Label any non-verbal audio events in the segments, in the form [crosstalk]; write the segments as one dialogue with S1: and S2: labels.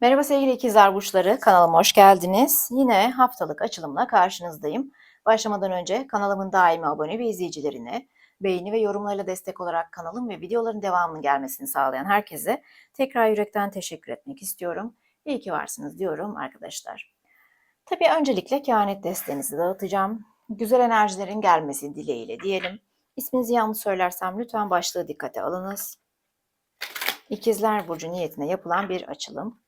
S1: Merhaba sevgili ikizler burçları, kanalıma hoş geldiniz. Yine haftalık açılımla karşınızdayım. Başlamadan önce kanalımın daimi abone ve izleyicilerine, beğeni ve yorumlarıyla destek olarak kanalım ve videoların devamının gelmesini sağlayan herkese tekrar yürekten teşekkür etmek istiyorum. İyi ki varsınız diyorum arkadaşlar. Tabii öncelikle kehanet desteğinizi dağıtacağım. Güzel enerjilerin gelmesi dileğiyle diyelim. İsminizi yanlış söylersem lütfen başlığı dikkate alınız. İkizler Burcu niyetine yapılan bir açılım.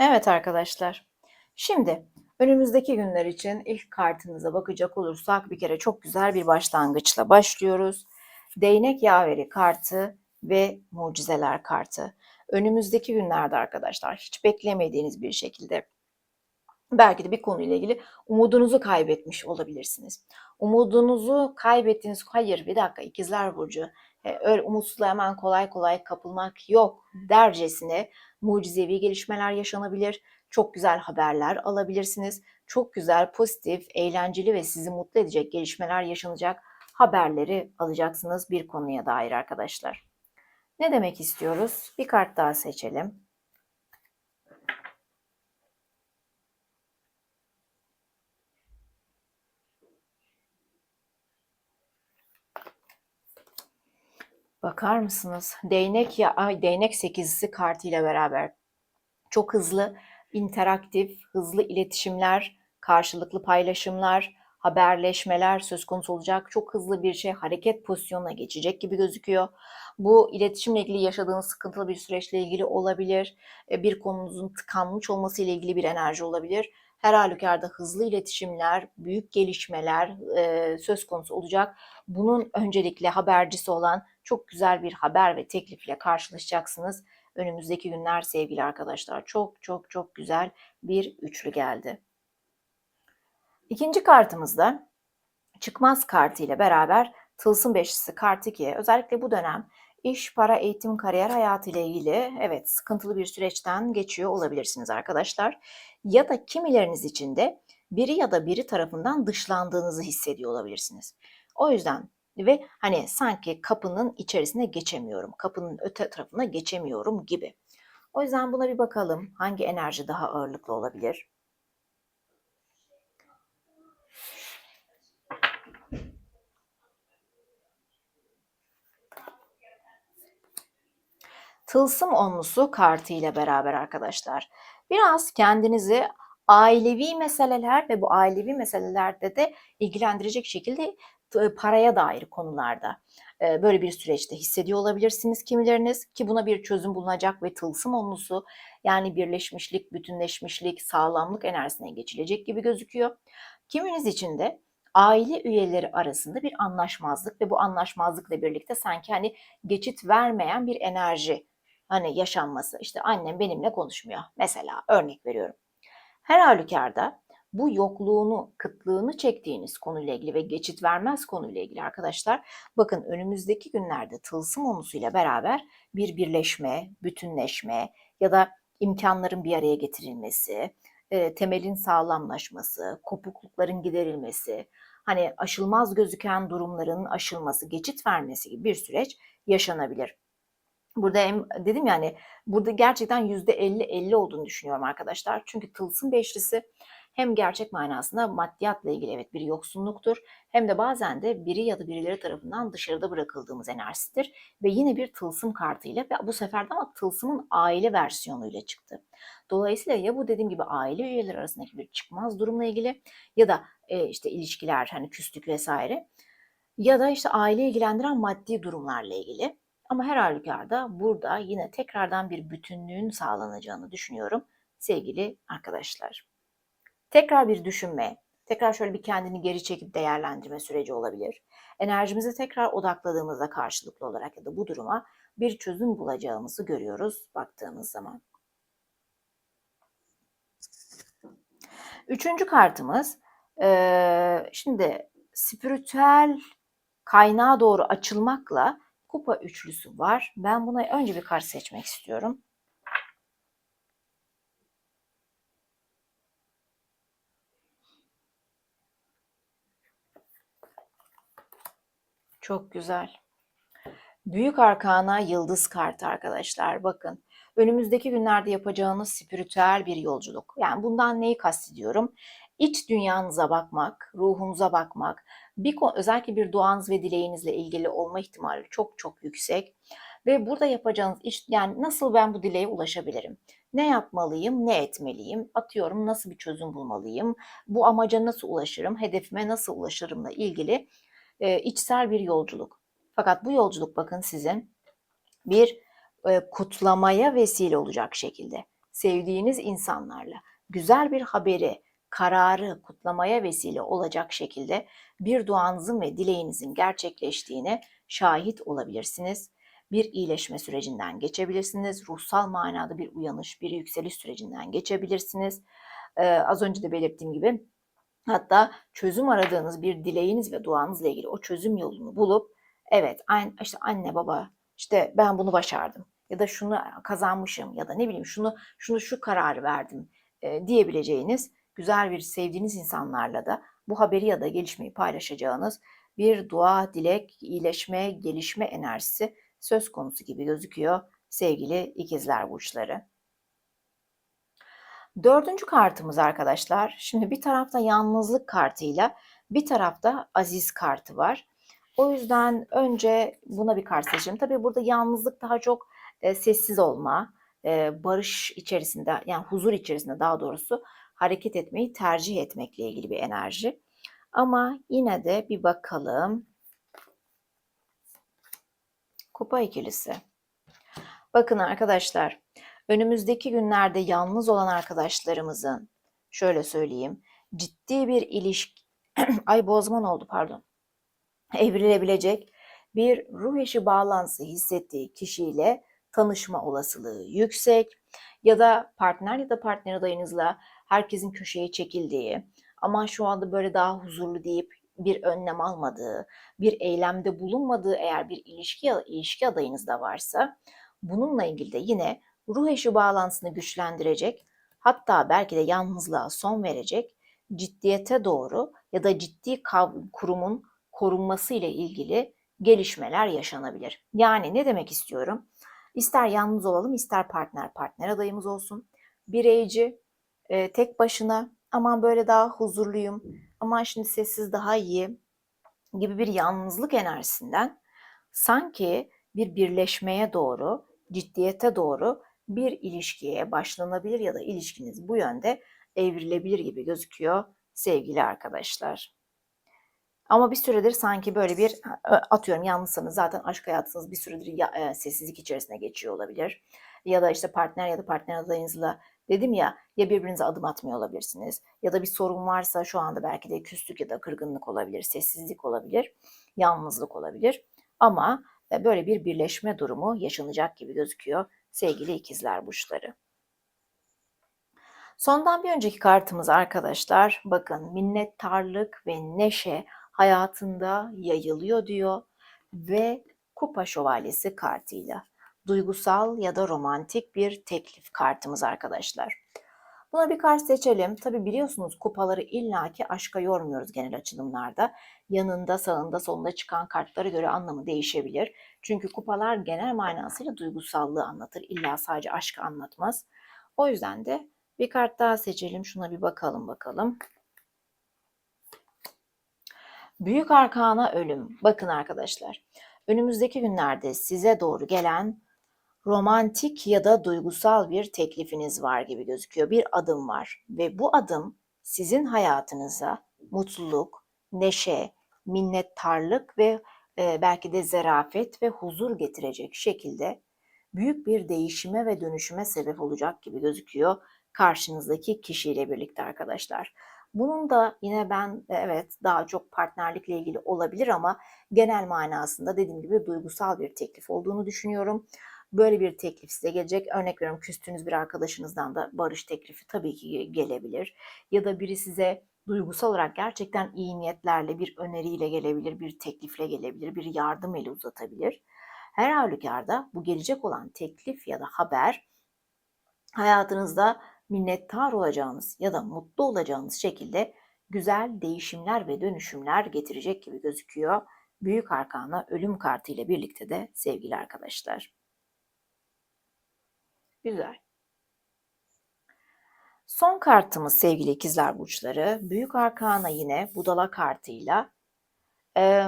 S1: Evet arkadaşlar. Şimdi önümüzdeki günler için ilk kartınıza bakacak olursak bir kere çok güzel bir başlangıçla başlıyoruz. Değnek yaveri kartı ve mucizeler kartı. Önümüzdeki günlerde arkadaşlar hiç beklemediğiniz bir şekilde belki de bir konuyla ilgili umudunuzu kaybetmiş olabilirsiniz. Umudunuzu kaybettiğiniz, hayır bir dakika ikizler burcu, e, öyle umutsuzluğa hemen kolay kolay kapılmak yok dercesine mucizevi gelişmeler yaşanabilir. Çok güzel haberler alabilirsiniz. Çok güzel, pozitif, eğlenceli ve sizi mutlu edecek gelişmeler yaşanacak haberleri alacaksınız bir konuya dair arkadaşlar. Ne demek istiyoruz? Bir kart daha seçelim. Bakar mısınız? Değnek ya ay değnek sekizlisi kartıyla beraber çok hızlı, interaktif, hızlı iletişimler, karşılıklı paylaşımlar, haberleşmeler söz konusu olacak. Çok hızlı bir şey hareket pozisyonuna geçecek gibi gözüküyor. Bu iletişimle ilgili yaşadığınız sıkıntılı bir süreçle ilgili olabilir. E, Bir konunuzun tıkanmış olması ile ilgili bir enerji olabilir. Her halükarda hızlı iletişimler, büyük gelişmeler e, söz konusu olacak. Bunun öncelikle habercisi olan çok güzel bir haber ve teklifle karşılaşacaksınız. Önümüzdeki günler sevgili arkadaşlar çok çok çok güzel bir üçlü geldi. İkinci kartımızda çıkmaz kartı ile beraber tılsım beşlisi kartı ki özellikle bu dönem iş, para, eğitim, kariyer hayatı ile ilgili evet sıkıntılı bir süreçten geçiyor olabilirsiniz arkadaşlar. Ya da kimileriniz için de biri ya da biri tarafından dışlandığınızı hissediyor olabilirsiniz. O yüzden ve hani sanki kapının içerisine geçemiyorum, kapının öte tarafına geçemiyorum gibi. O yüzden buna bir bakalım. Hangi enerji daha ağırlıklı olabilir? Tılsım onlusu kartı ile beraber arkadaşlar. Biraz kendinizi ailevi meseleler ve bu ailevi meselelerde de ilgilendirecek şekilde paraya dair konularda e, böyle bir süreçte hissediyor olabilirsiniz kimileriniz ki buna bir çözüm bulunacak ve tılsım onlusu yani birleşmişlik, bütünleşmişlik, sağlamlık enerjisine geçilecek gibi gözüküyor. Kiminiz için de aile üyeleri arasında bir anlaşmazlık ve bu anlaşmazlıkla birlikte sanki hani geçit vermeyen bir enerji hani yaşanması. İşte annem benimle konuşmuyor mesela örnek veriyorum. Her halükarda bu yokluğunu, kıtlığını çektiğiniz konuyla ilgili ve geçit vermez konuyla ilgili arkadaşlar bakın önümüzdeki günlerde tılsım onusuyla beraber bir birleşme, bütünleşme ya da imkanların bir araya getirilmesi, e, temelin sağlamlaşması, kopuklukların giderilmesi, hani aşılmaz gözüken durumların aşılması, geçit vermesi gibi bir süreç yaşanabilir. Burada hem dedim yani burada gerçekten %50-50 olduğunu düşünüyorum arkadaşlar. Çünkü tılsım beşlisi hem gerçek manasında maddiyatla ilgili evet bir yoksunluktur hem de bazen de biri ya da birileri tarafından dışarıda bırakıldığımız enerjisidir ve yine bir tılsım kartıyla ve bu sefer de ama tılsımın aile versiyonuyla çıktı. Dolayısıyla ya bu dediğim gibi aile üyeleri arasındaki bir çıkmaz durumla ilgili ya da e, işte ilişkiler hani küslük vesaire ya da işte aile ilgilendiren maddi durumlarla ilgili. Ama her halükarda burada yine tekrardan bir bütünlüğün sağlanacağını düşünüyorum sevgili arkadaşlar. Tekrar bir düşünme, tekrar şöyle bir kendini geri çekip değerlendirme süreci olabilir. Enerjimizi tekrar odakladığımızda karşılıklı olarak ya da bu duruma bir çözüm bulacağımızı görüyoruz baktığımız zaman. Üçüncü kartımız şimdi spiritüel kaynağa doğru açılmakla kupa üçlüsü var. Ben buna önce bir kart seçmek istiyorum. Çok güzel. Büyük arkana yıldız kartı arkadaşlar. Bakın önümüzdeki günlerde yapacağınız spiritüel bir yolculuk. Yani bundan neyi kastediyorum? İç dünyanıza bakmak, ruhunuza bakmak, bir özellikle bir duanız ve dileğinizle ilgili olma ihtimali çok çok yüksek. Ve burada yapacağınız iş yani nasıl ben bu dileğe ulaşabilirim? Ne yapmalıyım, ne etmeliyim? Atıyorum nasıl bir çözüm bulmalıyım? Bu amaca nasıl ulaşırım? Hedefime nasıl ulaşırımla ilgili e, içsel bir yolculuk. Fakat bu yolculuk bakın sizin bir e, kutlamaya vesile olacak şekilde sevdiğiniz insanlarla güzel bir haberi, kararı kutlamaya vesile olacak şekilde bir duanızın ve dileğinizin gerçekleştiğine şahit olabilirsiniz. Bir iyileşme sürecinden geçebilirsiniz. Ruhsal manada bir uyanış, bir yükseliş sürecinden geçebilirsiniz. Ee, az önce de belirttiğim gibi hatta çözüm aradığınız bir dileğiniz ve duanızla ilgili o çözüm yolunu bulup evet işte anne baba işte ben bunu başardım ya da şunu kazanmışım ya da ne bileyim şunu şunu şu kararı verdim e, diyebileceğiniz güzel bir sevdiğiniz insanlarla da bu haberi ya da gelişmeyi paylaşacağınız bir dua, dilek, iyileşme, gelişme enerjisi söz konusu gibi gözüküyor sevgili ikizler burçları. Dördüncü kartımız arkadaşlar. Şimdi bir tarafta yalnızlık kartıyla bir tarafta aziz kartı var. O yüzden önce buna bir kart seçelim. Tabii burada yalnızlık daha çok e, sessiz olma, e, barış içerisinde yani huzur içerisinde daha doğrusu hareket etmeyi tercih etmekle ilgili bir enerji. Ama yine de bir bakalım. Kupa ikilisi. Bakın arkadaşlar, önümüzdeki günlerde yalnız olan arkadaşlarımızın şöyle söyleyeyim, ciddi bir ilişki [clears throat] ay bozman oldu pardon. Evrilebilecek bir ruh eşi bağlantısı hissettiği kişiyle tanışma olasılığı yüksek ya da partner ya da partner adayınızla herkesin köşeye çekildiği ama şu anda böyle daha huzurlu deyip bir önlem almadığı, bir eylemde bulunmadığı eğer bir ilişki ilişki adayınız da varsa bununla ilgili de yine ruh eşi bağlantısını güçlendirecek hatta belki de yalnızlığa son verecek ciddiyete doğru ya da ciddi kurumun korunması ile ilgili gelişmeler yaşanabilir. Yani ne demek istiyorum? İster yalnız olalım, ister partner partner adayımız olsun. Bireyci, e, tek başına aman böyle daha huzurluyum, aman şimdi sessiz daha iyi gibi bir yalnızlık enerjisinden sanki bir birleşmeye doğru, ciddiyete doğru bir ilişkiye başlanabilir ya da ilişkiniz bu yönde evrilebilir gibi gözüküyor sevgili arkadaşlar. Ama bir süredir sanki böyle bir atıyorum yalnızsanız zaten aşk hayatınız bir süredir ya, e, sessizlik içerisine geçiyor olabilir. Ya da işte partner ya da partner adayınızla dedim ya ya birbirinize adım atmıyor olabilirsiniz ya da bir sorun varsa şu anda belki de küslük ya da kırgınlık olabilir, sessizlik olabilir, yalnızlık olabilir. Ama e, böyle bir birleşme durumu yaşanacak gibi gözüküyor sevgili ikizler burçları. Sondan bir önceki kartımız arkadaşlar bakın minnettarlık ve neşe hayatında yayılıyor diyor ve kupa şövalyesi kartıyla duygusal ya da romantik bir teklif kartımız arkadaşlar. Buna bir kart seçelim. Tabi biliyorsunuz kupaları illaki aşka yormuyoruz genel açılımlarda. Yanında, sağında, solunda çıkan kartlara göre anlamı değişebilir. Çünkü kupalar genel manasıyla duygusallığı anlatır. İlla sadece aşkı anlatmaz. O yüzden de bir kart daha seçelim. Şuna bir bakalım bakalım. Büyük arkana ölüm. Bakın arkadaşlar. Önümüzdeki günlerde size doğru gelen romantik ya da duygusal bir teklifiniz var gibi gözüküyor. Bir adım var ve bu adım sizin hayatınıza mutluluk, neşe, minnettarlık ve e, belki de zerafet ve huzur getirecek şekilde büyük bir değişime ve dönüşüme sebep olacak gibi gözüküyor karşınızdaki kişiyle birlikte arkadaşlar. Bunun da yine ben evet daha çok partnerlikle ilgili olabilir ama genel manasında dediğim gibi duygusal bir teklif olduğunu düşünüyorum. Böyle bir teklif size gelecek. Örnek veriyorum küstüğünüz bir arkadaşınızdan da barış teklifi tabii ki gelebilir. Ya da biri size duygusal olarak gerçekten iyi niyetlerle bir öneriyle gelebilir, bir teklifle gelebilir, bir yardım eli uzatabilir. Her halükarda bu gelecek olan teklif ya da haber hayatınızda minnettar olacağınız ya da mutlu olacağınız şekilde güzel değişimler ve dönüşümler getirecek gibi gözüküyor. Büyük arkana ölüm kartı ile birlikte de sevgili arkadaşlar. Güzel. Son kartımız sevgili ikizler burçları. Büyük arkana yine budala kartıyla e,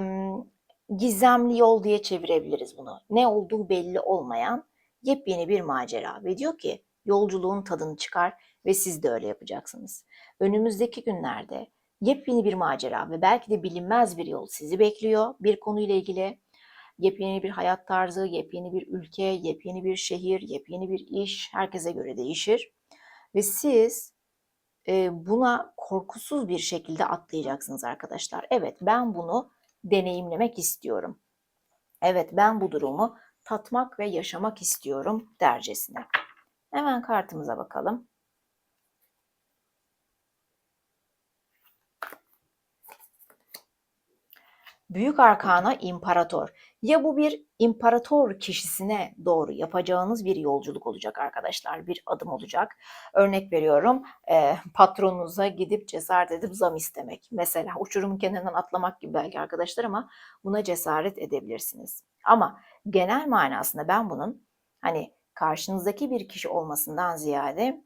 S1: gizemli yol diye çevirebiliriz bunu. Ne olduğu belli olmayan yepyeni bir macera ve diyor ki yolculuğun tadını çıkar ve siz de öyle yapacaksınız. Önümüzdeki günlerde yepyeni bir macera ve belki de bilinmez bir yol sizi bekliyor bir konuyla ilgili. Yepyeni bir hayat tarzı, yepyeni bir ülke, yepyeni bir şehir, yepyeni bir iş herkese göre değişir. Ve siz e, buna korkusuz bir şekilde atlayacaksınız arkadaşlar. Evet ben bunu deneyimlemek istiyorum. Evet ben bu durumu tatmak ve yaşamak istiyorum dercesine. Hemen kartımıza bakalım. Büyük Arkana İmparator. Ya bu bir imparator kişisine doğru yapacağınız bir yolculuk olacak arkadaşlar, bir adım olacak. Örnek veriyorum, e, patronunuza gidip cesaret edip zam istemek. Mesela uçurum kenarından atlamak gibi belki arkadaşlar ama buna cesaret edebilirsiniz. Ama genel manasında ben bunun hani karşınızdaki bir kişi olmasından ziyade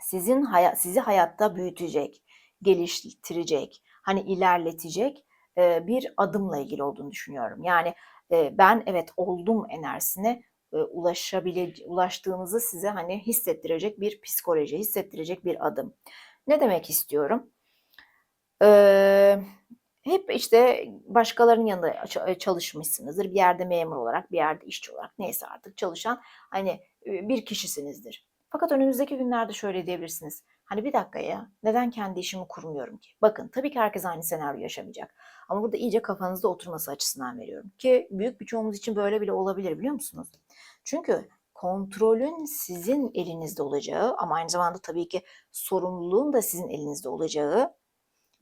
S1: sizin hayat, sizi hayatta büyütecek, geliştirecek, hani ilerletecek bir adımla ilgili olduğunu düşünüyorum. Yani ben evet oldum enerjisine ulaşabile ulaştığınızı size hani hissettirecek bir psikoloji, hissettirecek bir adım. Ne demek istiyorum? Ee, hep işte başkalarının yanında çalışmışsınızdır. Bir yerde memur olarak, bir yerde işçi olarak neyse artık çalışan hani bir kişisinizdir. Fakat önümüzdeki günlerde şöyle diyebilirsiniz. Hani bir dakika ya neden kendi işimi kurmuyorum ki? Bakın tabii ki herkes aynı senaryo yaşamayacak. Ama burada iyice kafanızda oturması açısından veriyorum. Ki büyük bir çoğumuz için böyle bile olabilir biliyor musunuz? Çünkü kontrolün sizin elinizde olacağı ama aynı zamanda tabii ki sorumluluğun da sizin elinizde olacağı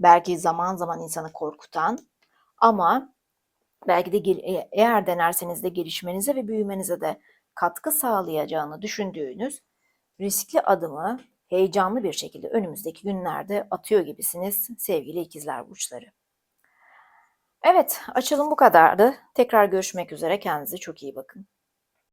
S1: belki zaman zaman insanı korkutan ama belki de e, eğer denerseniz de gelişmenize ve büyümenize de katkı sağlayacağını düşündüğünüz riskli adımı heyecanlı bir şekilde önümüzdeki günlerde atıyor gibisiniz sevgili ikizler burçları. Evet, açılım bu kadardı. Tekrar görüşmek üzere. Kendinize çok iyi bakın.